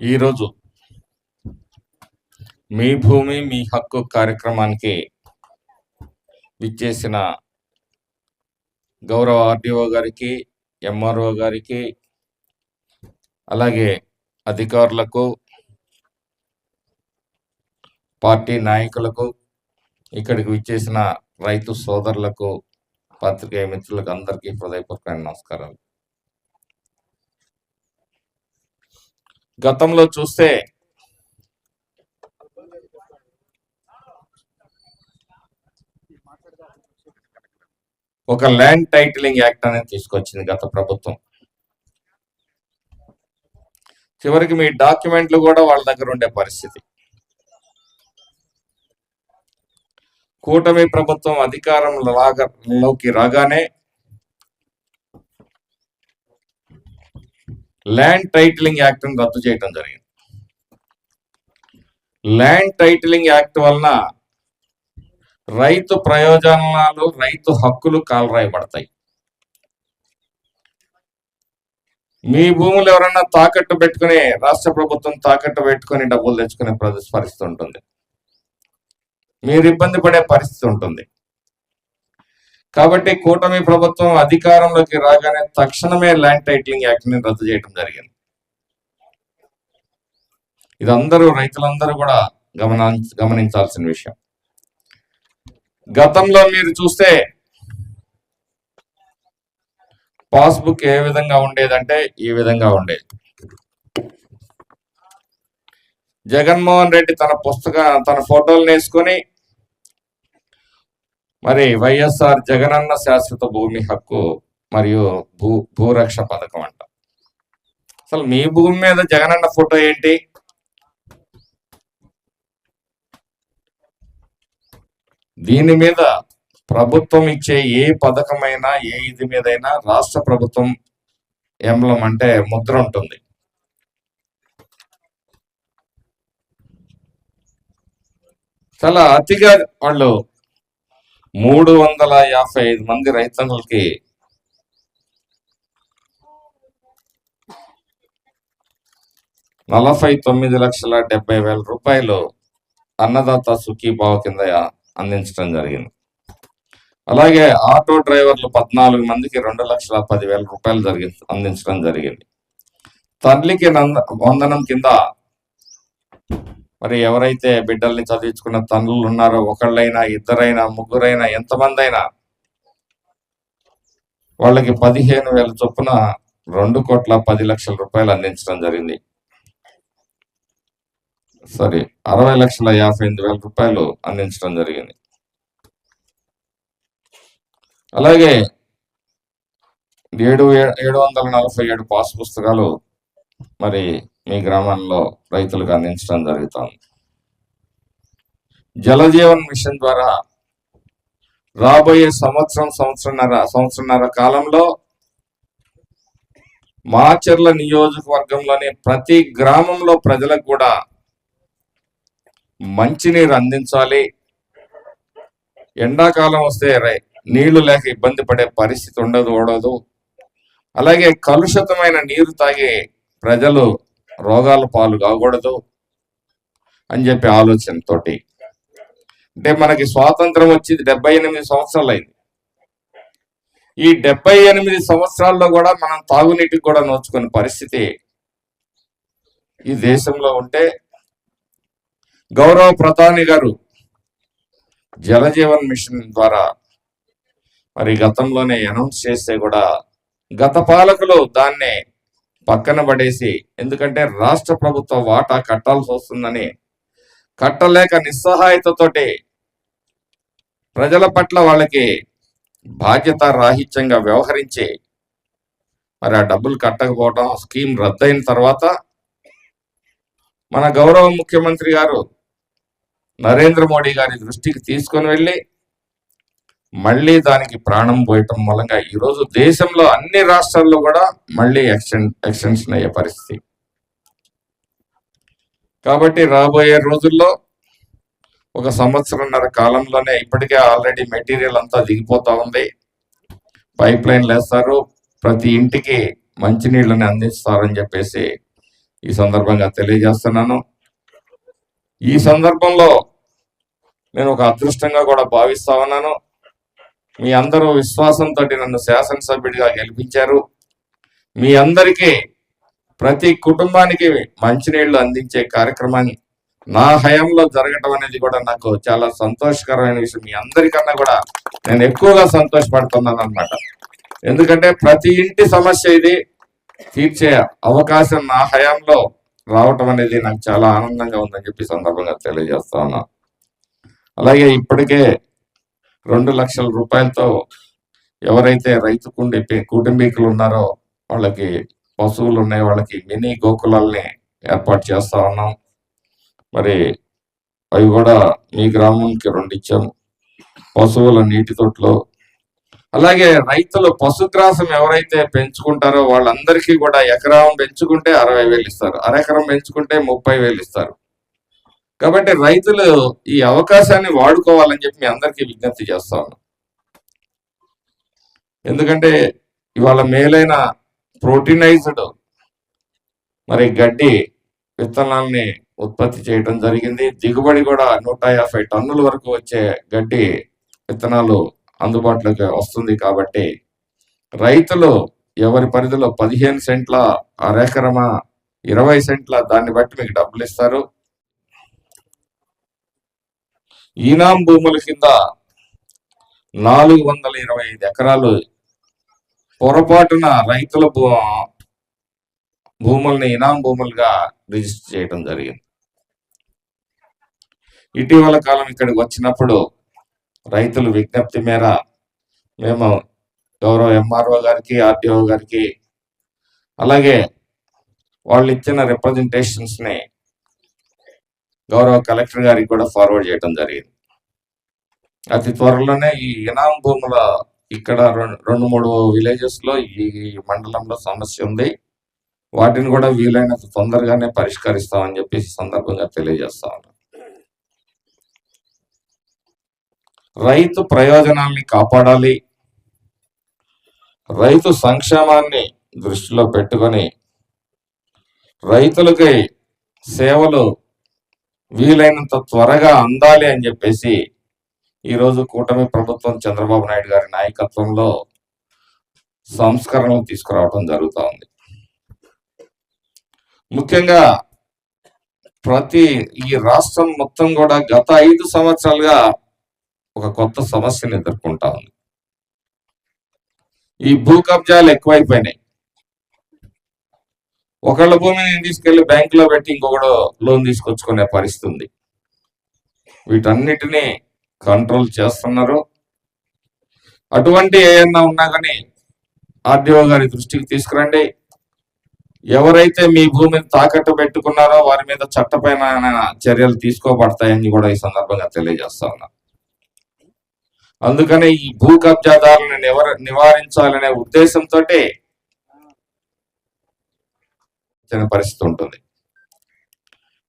ఈరోజు మీ భూమి మీ హక్కు కార్యక్రమానికి విచ్చేసిన గౌరవ ఆర్డీఓ గారికి ఎంఆర్ఓ గారికి అలాగే అధికారులకు పార్టీ నాయకులకు ఇక్కడికి విచ్చేసిన రైతు సోదరులకు పత్రికేయ మిత్రులకు అందరికీ హృదయపూర్వక నమస్కారాలు. గతంలో చూస్తే ఒక ల్యాండ్ టైటిలింగ్ యాక్ట్ అనేది తీసుకొచ్చింది గత ప్రభుత్వం. చివరికి మీ డాక్యుమెంట్లు కూడా వాళ్ళ దగ్గర ఉండే పరిస్థితి. కూటమి ప్రభుత్వం అధికారంలోకి రాగానే ల్యాండ్ టైటిలింగ్ యాక్ట్ రద్దు చేయటం జరిగింది. ల్యాండ్ టైటిలింగ్ యాక్ట్ వలన రైతు ప్రయోజనాలు రైతు హక్కులు కాలరాయబడతాయి. మీ భూములు ఎవరన్నా తాకట్టు పెట్టుకుని రాష్ట్ర ప్రభుత్వం తాకట్టు పెట్టుకుని డబ్బులు తెచ్చుకునే పరిస్థితి ఉంటుంది. మీరు ఇబ్బంది పడే పరిస్థితి ఉంటుంది. కాబట్టి కూటమి ప్రభుత్వం అధికారంలోకి రాగానే తక్షణమే ల్యాండ్ టైటిలింగ్ యాక్ట్ని రద్దు చేయడం జరిగింది. ఇది అందరూ రైతులందరూ కూడా గమనా గమనించాల్సిన విషయం. గతంలో మీరు చూస్తే పాస్బుక్ ఏ విధంగా ఉండేదంటే ఈ విధంగా ఉండేది. జగన్మోహన్ రెడ్డి తన పుస్తక తన ఫోటోలు వేసుకొని మరి వైఎస్ఆర్ జగనన్న శాశ్వత భూమి హక్కు మరియు భూ భూరక్ష పథకం అంట. అసలు మీ భూమి మీద జగనన్న ఫోటో ఏంటి? దీని మీద ప్రభుత్వం ఇచ్చే ఏ పథకమైనా ఏ ఇది మీదైనా రాష్ట్ర ప్రభుత్వం ఎంబలం అంటే ముద్ర ఉంటుంది. చాలా అతిగా వాళ్ళు మూడు వందల యాభై ఐదు మంది రైతన్నులకి నలభై తొమ్మిది లక్షల డెబ్బై వేల రూపాయలు అన్నదాత సుఖీభావ కింద అందించడం జరిగింది. అలాగే ఆటో డ్రైవర్లు పద్నాలుగు మందికి రెండు లక్షల పదివేల రూపాయలు జరిగి అందించడం జరిగింది. తల్లికి నంద వందనం కింద మరి ఎవరైతే బిడ్డల్ని చదివించుకున్న తండ్రులు ఉన్నారో ఒకళ్ళైనా ఇద్దరైనా ముగ్గురైనా ఎంతమంది అయినా వాళ్ళకి పదిహేను వేల చొప్పున రెండు కోట్ల పది లక్షల రూపాయలు అందించడం జరిగింది. సారీ అరవై లక్షల యాభై ఎనిమిది వేల రూపాయలు అందించడం జరిగింది. అలాగే ఏడు ఏడు వందల నలభై ఏడు పాస్ పుస్తకాలు మరి మీ గ్రామంలో రైతులకు అందించడం జరుగుతోంది. జలజీవన్ మిషన్ ద్వారా రాబోయే సంవత్సరం సంవత్సరన్నర సంవత్సరన్నర కాలంలో మాచర్ల నియోజకవర్గంలోని ప్రతి గ్రామంలో ప్రజలకు కూడా మంచినీరు అందించాలి. ఎండాకాలం వస్తే రై- నీళ్ళు లేక ఇబ్బంది పడే పరిస్థితి ఉండదు ఓడదు. అలాగే కలుషితమైన నీరు తాగి ప్రజలు రోగాల పాలు కాకూడదు అని చెప్పి ఆలోచనతోటి. అంటే మనకి స్వాతంత్రం వచ్చింది డెబ్బై ఎనిమిది సంవత్సరాలు అయింది ఈ డెబ్బై ఎనిమిది సంవత్సరాల్లో కూడా మనం తాగునీటికి కూడా నోచుకునే పరిస్థితి ఈ దేశంలో ఉంటే గౌరవ ప్రధాని గారు జలజీవన్ మిషన్ ద్వారా మరి గతంలోనే అనౌన్స్ చేస్తే కూడా గత పాలకులు దాన్నే పక్కన పడేసి ఎందుకంటే రాష్ట్ర ప్రభుత్వ వాటా కట్టాల్సి వస్తుందని కట్టలేక నిస్సహాయతతోటి ప్రజల పట్ల వాళ్ళకి బాధ్యత రాహిత్యంగా వ్యవహరించి మరి ఆ డబ్బులు కట్టకపోవడం స్కీమ్ రద్దయిన తర్వాత మన గౌరవ ముఖ్యమంత్రి గారు నరేంద్ర మోడీ గారి దృష్టికి తీసుకొని వెళ్ళి మళ్ళీ దానికి ప్రాణం పోయటం మూలంగా ఈరోజు దేశంలో అన్ని రాష్ట్రాల్లో కూడా మళ్ళీ ఎక్స్టెన్ ఎక్స్టెన్షన్ అయ్యే పరిస్థితి. కాబట్టి రాబోయే రోజుల్లో ఒక సంవత్సరంన్నర కాలంలోనే ఇప్పటికే ఆల్రెడీ మెటీరియల్ అంతా దిగిపోతా ఉంది. పైప్ లైన్లు వేస్తారు ప్రతి ఇంటికి మంచినీళ్ళని అందిస్తారని చెప్పేసి ఈ సందర్భంగా తెలియజేస్తున్నాను. ఈ సందర్భంలో నేను ఒక అదృష్టంగా కూడా భావిస్తా ఉన్నాను. మీ అందరూ విశ్వాసంతో నన్ను శాసనసభ్యుడిగా గెలిపించారు. మీ అందరికీ ప్రతి కుటుంబానికి మంచినీళ్ళు అందించే కార్యక్రమాన్ని నా హయాంలో జరగటం అనేది కూడా నాకు చాలా సంతోషకరమైన విషయం. మీ అందరికన్నా కూడా నేను ఎక్కువగా సంతోషపడుతున్నాను అనమాట ఎందుకంటే ప్రతి ఇంటి సమస్య ఇది. తీర్చే అవకాశం నా హయాంలో రావటం అనేది నాకు చాలా ఆనందంగా ఉందని చెప్పి సందర్భంగా తెలియజేస్తా ఉన్నా. అలాగే ఇప్పటికే రెండు లక్షల రూపాయలతో ఎవరైతే రైతు కుండి కుటుంబీకులు ఉన్నారో వాళ్ళకి పశువులు ఉన్నాయి వాళ్ళకి మినీ గోకులాల్ని ఏర్పాటు చేస్తా ఉన్నాం. మరి అవి కూడా మీ గ్రామానికి రెండు ఇచ్చాము పశువుల నీటి తొట్లు. అలాగే రైతులు పశుగ్రాసం ఎవరైతే పెంచుకుంటారో వాళ్ళందరికీ కూడా ఎకరం పెంచుకుంటే అరవై వేలు ఇస్తారు. అరెకరం పెంచుకుంటే ముప్పై వేలు ఇస్తారు. కాబట్టి రైతులు ఈ అవకాశాన్ని వాడుకోవాలని చెప్పి మీ అందరికీ విజ్ఞప్తి చేస్తా ఉన్నాం. ఎందుకంటే ఇవాళ మేలైన ప్రోటీనైజ్డ్ మరి గడ్డి విత్తనాల్ని ఉత్పత్తి చేయడం జరిగింది. దిగుబడి కూడా నూట యాభై టన్నుల వరకు వచ్చే గడ్డి విత్తనాలు అందుబాటులోకి వస్తుంది కాబట్టి రైతులు ఎవరి పరిధిలో పదిహేను సెంట్ల అరెకరమా ఇరవై సెంట్ల దాన్ని బట్టి మీకు డబ్బులు ఇస్తారు. ఈనాం భూముల కింద నాలుగు వందల ఇరవై ఐదు ఎకరాలు పొరపాటున రైతుల భూ భూముల్ని ఇనాం భూములుగా రిజిస్టర్ చేయడం జరిగింది. ఇటీవల కాలం ఇక్కడికి వచ్చినప్పుడు రైతుల విజ్ఞప్తి మేర మేము గౌరవ ఎంఆర్ఓ గారికి ఆర్టీఓ గారికి అలాగే వాళ్ళు ఇచ్చిన రిప్రజెంటేషన్స్ని గౌరవ కలెక్టర్ గారికి కూడా ఫార్వర్డ్ చేయడం జరిగింది. అతి త్వరలోనే ఈ ఇనాం భూముల ఇక్కడ రెండు రెండు మూడు విలేజెస్లో ఈ మండలంలో సమస్య ఉంది. వాటిని కూడా వీలైనంత తొందరగానే పరిష్కరిస్తామని చెప్పేసి సందర్భంగా తెలియజేస్తా ఉన్నాను. రైతు ప్రయోజనాల్ని కాపాడాలి. రైతు సంక్షేమాన్ని దృష్టిలో పెట్టుకొని రైతులకి సేవలు వీలైనంత త్వరగా అందాలి అని చెప్పేసి ఈరోజు కూటమి ప్రభుత్వం చంద్రబాబు నాయుడు గారి నాయకత్వంలో సంస్కరణలు తీసుకురావడం జరుగుతూ ఉంది. ముఖ్యంగా ప్రతి ఈ రాష్ట్రం మొత్తం కూడా గత ఐదు సంవత్సరాలుగా ఒక కొత్త సమస్యను ఎదుర్కొంటా ఉంది. ఈ భూ కబ్జాలు ఎక్కువైపోయినాయి. ఒకళ్ళ భూమిని తీసుకెళ్ళి బ్యాంకులో పెట్టి ఇంకొకడు లోన్ తీసుకొచ్చుకునే పరిస్థితి ఉంది. వీటన్నిటిని కంట్రోల్ చేస్తున్నారు. అటువంటి ఏమన్నా ఉన్నా కానీ ఆర్డీఓ గారి దృష్టికి తీసుకురండి. ఎవరైతే మీ భూమిని తాకట్టు పెట్టుకున్నారో వారి మీద చట్టపైన చర్యలు తీసుకోబడతాయని కూడా ఈ సందర్భంగా తెలియజేస్తా ఉన్నా. అందుకనే ఈ భూ కబ్జాదారులను నివారించాలనే ఉద్దేశంతో పరిస్థితి ఉంటుంది.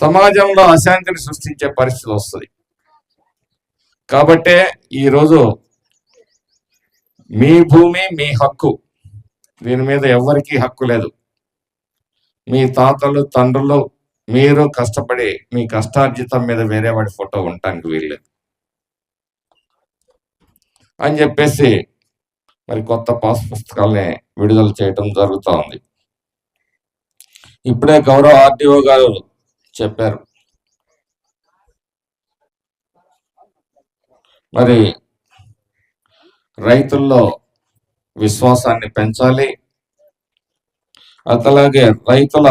సమాజంలో అశాంతిని సృష్టించే పరిస్థితి వస్తుంది. కాబట్టే ఈరోజు మీ భూమి మీ హక్కు దీని మీద ఎవరికీ హక్కు లేదు. మీ తాతలు తండ్రులు మీరు కష్టపడి మీ కష్టార్జితం మీద వేరే వాడి ఫోటో ఉండటానికి వీల్లేదు. అని చెప్పేసి మరి కొత్త పాస్ పుస్తకాల్ని విడుదల చేయటం జరుగుతూ ఉంది. ఇప్పుడే గౌరవ ఆర్టీఓ గారు చెప్పారు. మరి రైతుల్లో విశ్వాసాన్ని పెంచాలి. అట్లాగే రైతుల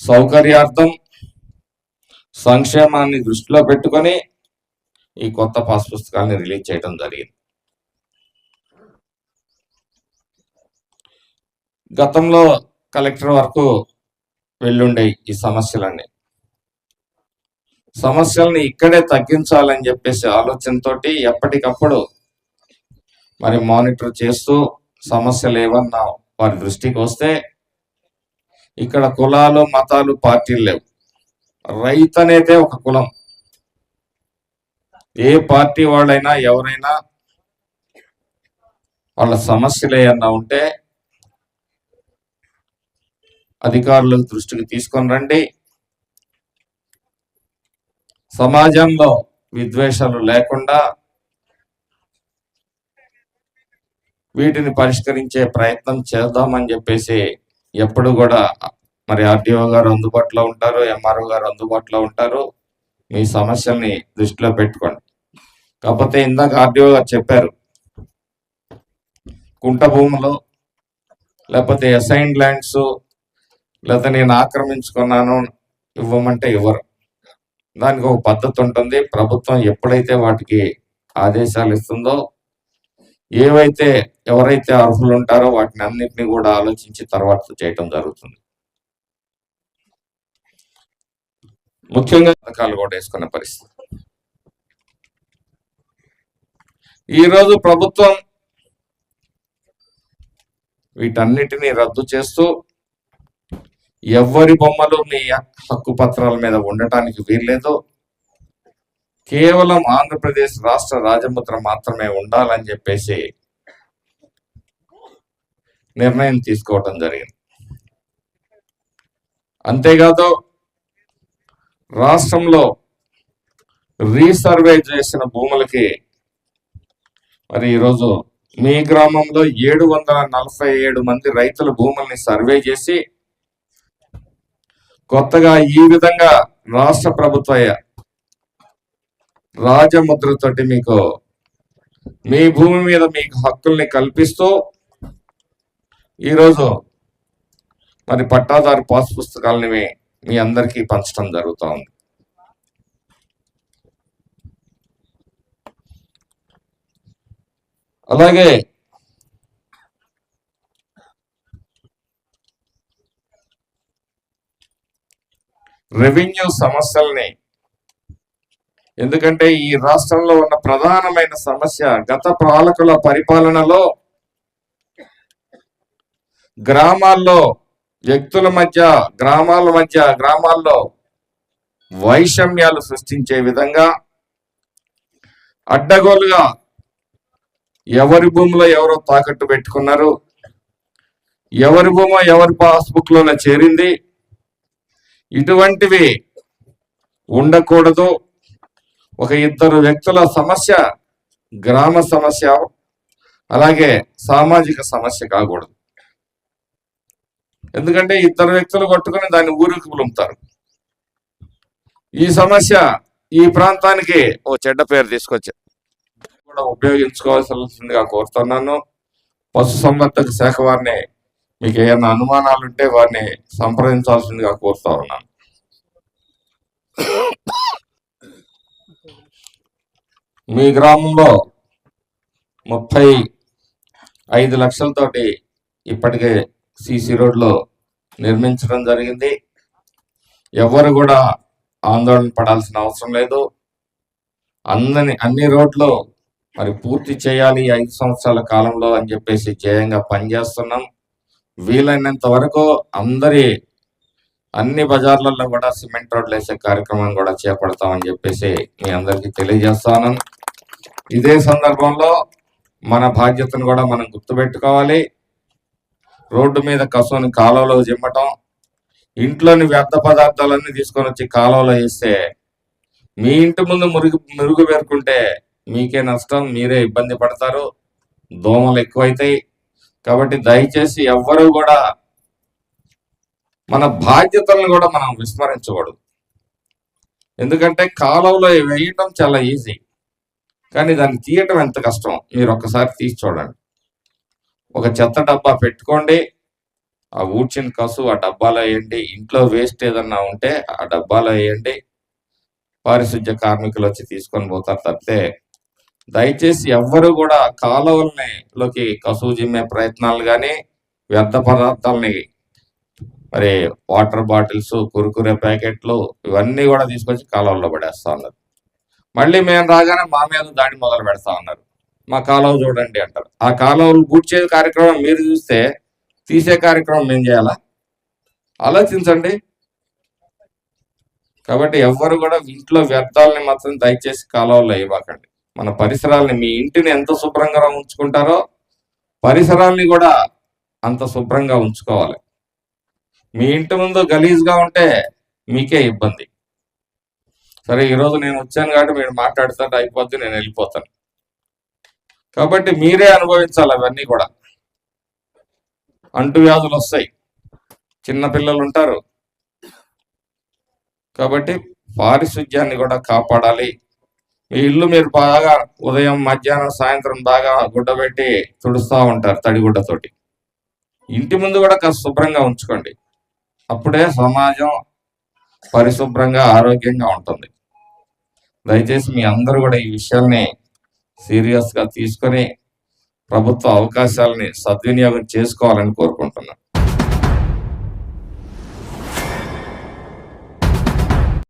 సౌకర్యార్థం సంక్షేమాన్ని దృష్టిలో పెట్టుకొని ఈ కొత్త పాస్ పుస్తకాన్ని రిలీజ్ చేయడం జరిగింది. గతంలో కలెక్టర్ వరకు వెళ్ళుండే ఈ సమస్యలన్నీ. సమస్యల్ని ఇక్కడే తగ్గించాలని చెప్పేసి ఆలోచనతోటి ఎప్పటికప్పుడు మరి మానిటర్ చేస్తూ సమస్యలు ఏమన్నా వారి దృష్టికి వస్తే ఇక్కడ కులాలు మతాలు పార్టీలు లేవు. రైతు అనేదే ఒక కులం. ఏ పార్టీ వాళ్ళైనా ఎవరైనా వాళ్ళ సమస్యలు ఏమన్నా ఉంటే అధికారుల దృష్టికి తీసుకొని రండి. సమాజంలో విద్వేషాలు లేకుండా వీటిని పరిష్కరించే ప్రయత్నం చేద్దామని చెప్పేసి ఎప్పుడు కూడా మరి ఆర్టీఓ గారు అందుబాటులో ఉంటారు ఎంఆర్ఓ గారు అందుబాటులో ఉంటారు. మీ సమస్యల్ని దృష్టిలో పెట్టుకోండి. కాకపోతే ఇందాక ఆర్టీఓ గారు చెప్పారు కుంట భూములు లేకపోతే అసైన్ ల్యాండ్స్ లేదా నేను ఆక్రమించుకున్నాను ఇవ్వమంటే ఇవ్వరు. దానికి ఒక పద్ధతి ఉంటుంది. ప్రభుత్వం ఎప్పుడైతే వాటికి ఆదేశాలు ఇస్తుందో ఏవైతే ఎవరైతే అర్హులు ఉంటారో వాటిని అన్నింటినీ కూడా ఆలోచించి తర్వాత చేయటం జరుగుతుంది. ముఖ్యంగా పథకాలు కూడా వేసుకునే పరిస్థితి. ఈరోజు ప్రభుత్వం వీటన్నిటిని రద్దు చేస్తూ ఎవ్వరి బొమ్మలు మీ హక్కు పత్రాల మీద ఉండటానికి వీల్లేదు. కేవలం ఆంధ్రప్రదేశ్ రాష్ట్ర రాజముద్ర మాత్రమే ఉండాలని చెప్పేసి నిర్ణయం తీసుకోవటం జరిగింది. అంతేకాదు రాష్ట్రంలో రీసర్వే చేసిన భూములకి మరి ఈరోజు మీ గ్రామంలో ఏడు వందల నలభై ఏడు మంది రైతుల భూముల్ని సర్వే చేసి కొత్తగా ఈ విధంగా రాష్ట్ర ప్రభుత్వ రాజముద్రతోటి మీకు మీ భూమి మీద మీకు హక్కుల్ని కల్పిస్తూ ఈరోజు మరి పట్టాదారు పాస్ పుస్తకాలని మీ మీ అందరికీ పంచడం జరుగుతూ ఉంది. అలాగే రెవెన్యూ సమస్యల్ని. ఎందుకంటే ఈ రాష్ట్రంలో ఉన్న ప్రధానమైన సమస్య గత పాలకుల పరిపాలనలో గ్రామాల్లో వ్యక్తుల మధ్య గ్రామాల మధ్య గ్రామాల్లో వైషమ్యాలు సృష్టించే విధంగా అడ్డగోలుగా ఎవరి భూమిలో ఎవరో తాకట్టు పెట్టుకున్నారు ఎవరి భూమో ఎవరి పాస్బుక్లోనే చేరింది ఇటువంటివి ఉండకూడదు. ఒక ఇద్దరు వ్యక్తుల సమస్య గ్రామ సమస్య అలాగే సామాజిక సమస్య కాకూడదు. ఎందుకంటే ఇద్దరు వ్యక్తులు కొట్టుకుని దాన్ని ఊరికి పులుముతారు ఈ సమస్య ఈ ప్రాంతానికి ఓ చెడ్డ పేరు తీసుకొచ్చా కూడా ఉపయోగించుకోవాల్సిందిగా కోరుతున్నాను. పశు సంవర్ధక శాఖ వారిని మీకు ఏమైనా అనుమానాలు ఉంటే వారిని సంప్రదించాల్సిందిగా కోరుతా ఉన్నాను. మీ గ్రామంలో ముప్పై ఐదు లక్షలతోటి ఇప్పటికే సిసి రోడ్లో నిర్మించడం జరిగింది. ఎవరు కూడా ఆందోళన పడాల్సిన అవసరం లేదు. అందని అన్ని రోడ్లు మరి పూర్తి చేయాలి ఐదు సంవత్సరాల కాలంలో అని చెప్పేసి జయంగా పనిచేస్తున్నాం. వీలైనంత వరకు అందరి అన్ని బజార్లలో కూడా సిమెంట్ రోడ్లు వేసే కార్యక్రమం కూడా చేపడతామని చెప్పేసి మీ అందరికీ తెలియజేస్తాను. ఇదే సందర్భంలో మన బాధ్యతను కూడా మనం గుర్తుపెట్టుకోవాలి. రోడ్డు మీద కసువుని కాలువలో జిమ్మటం ఇంట్లోని వ్యర్థ పదార్థాలన్నీ తీసుకొని వచ్చి కాలువలో వేస్తే మీ ఇంటి ముందు మురుగు మురుగు పేరుకుంటే మీకే నష్టం మీరే ఇబ్బంది పడతారు. దోమలు ఎక్కువైతాయి. కాబట్టి దయచేసి ఎవ్వరూ కూడా మన బాధ్యతలను కూడా మనం విస్మరించకూడదు. ఎందుకంటే కాలువలో వేయటం చాలా ఈజీ. కానీ దాన్ని తీయటం ఎంత కష్టం? మీరు ఒక్కసారి తీసి చూడండి. ఒక చెత్త డబ్బా పెట్టుకోండి. ఆ ఊడ్చిన కసు ఆ డబ్బాలో వేయండి. ఇంట్లో వేస్ట్ ఏదన్నా ఉంటే ఆ డబ్బాలో వేయండి. పారిశుద్ధ్య కార్మికులు వచ్చి తీసుకొని పోతారు తప్పితే దయచేసి ఎవ్వరు కూడా కాలువల్ని లోకి కసువు జిమ్మే ప్రయత్నాలు కానీ వ్యర్థ పదార్థాలని మరి వాటర్ బాటిల్స్ కురుకురే ప్యాకెట్లు ఇవన్నీ కూడా తీసుకొచ్చి కాలువల్లో పడేస్తా ఉన్నారు. మళ్ళీ మేము రాగానే మా మీద దాడి మొదలు పెడతా ఉన్నారు. మా కాలువ చూడండి అంటారు. ఆ కాలువలు పూడ్చే కార్యక్రమం మీరు చూస్తే తీసే కార్యక్రమం మేము చేయాలా? ఆలోచించండి. కాబట్టి ఎవ్వరు కూడా ఇంట్లో వ్యర్థాలని మాత్రం దయచేసి కాలువల్లో ఇవ్వకండి మన పరిసరాలని మీ ఇంటిని ఎంత శుభ్రంగా ఉంచుకుంటారో పరిసరాల్ని కూడా అంత శుభ్రంగా ఉంచుకోవాలి. మీ ఇంటి ముందు గలీజ్గా ఉంటే మీకే ఇబ్బంది. సరే ఈరోజు నేను వచ్చాను కాబట్టి మీరు మాట్లాడుతుంటే అయిపోద్ది నేను వెళ్ళిపోతాను. కాబట్టి మీరే అనుభవించాలి అవన్నీ కూడా. అంటువ్యాధులు వస్తాయి. చిన్న పిల్లలు ఉంటారు. కాబట్టి పారిశుధ్యాన్ని కూడా కాపాడాలి. ఈ ఇల్లు మీరు బాగా ఉదయం మధ్యాహ్నం సాయంత్రం బాగా గుడ్డబెట్టి తుడుస్తూ ఉంటారు తడిగుడ్డతోటి. ఇంటి ముందు కూడా కాస్త శుభ్రంగా ఉంచుకోండి. అప్పుడే సమాజం పరిశుభ్రంగా ఆరోగ్యంగా ఉంటుంది. దయచేసి మీ అందరూ కూడా ఈ విషయాల్ని సీరియస్గా తీసుకొని ప్రభుత్వ అవకాశాలని సద్వినియోగం చేసుకోవాలని కోరుకుంటున్నాను.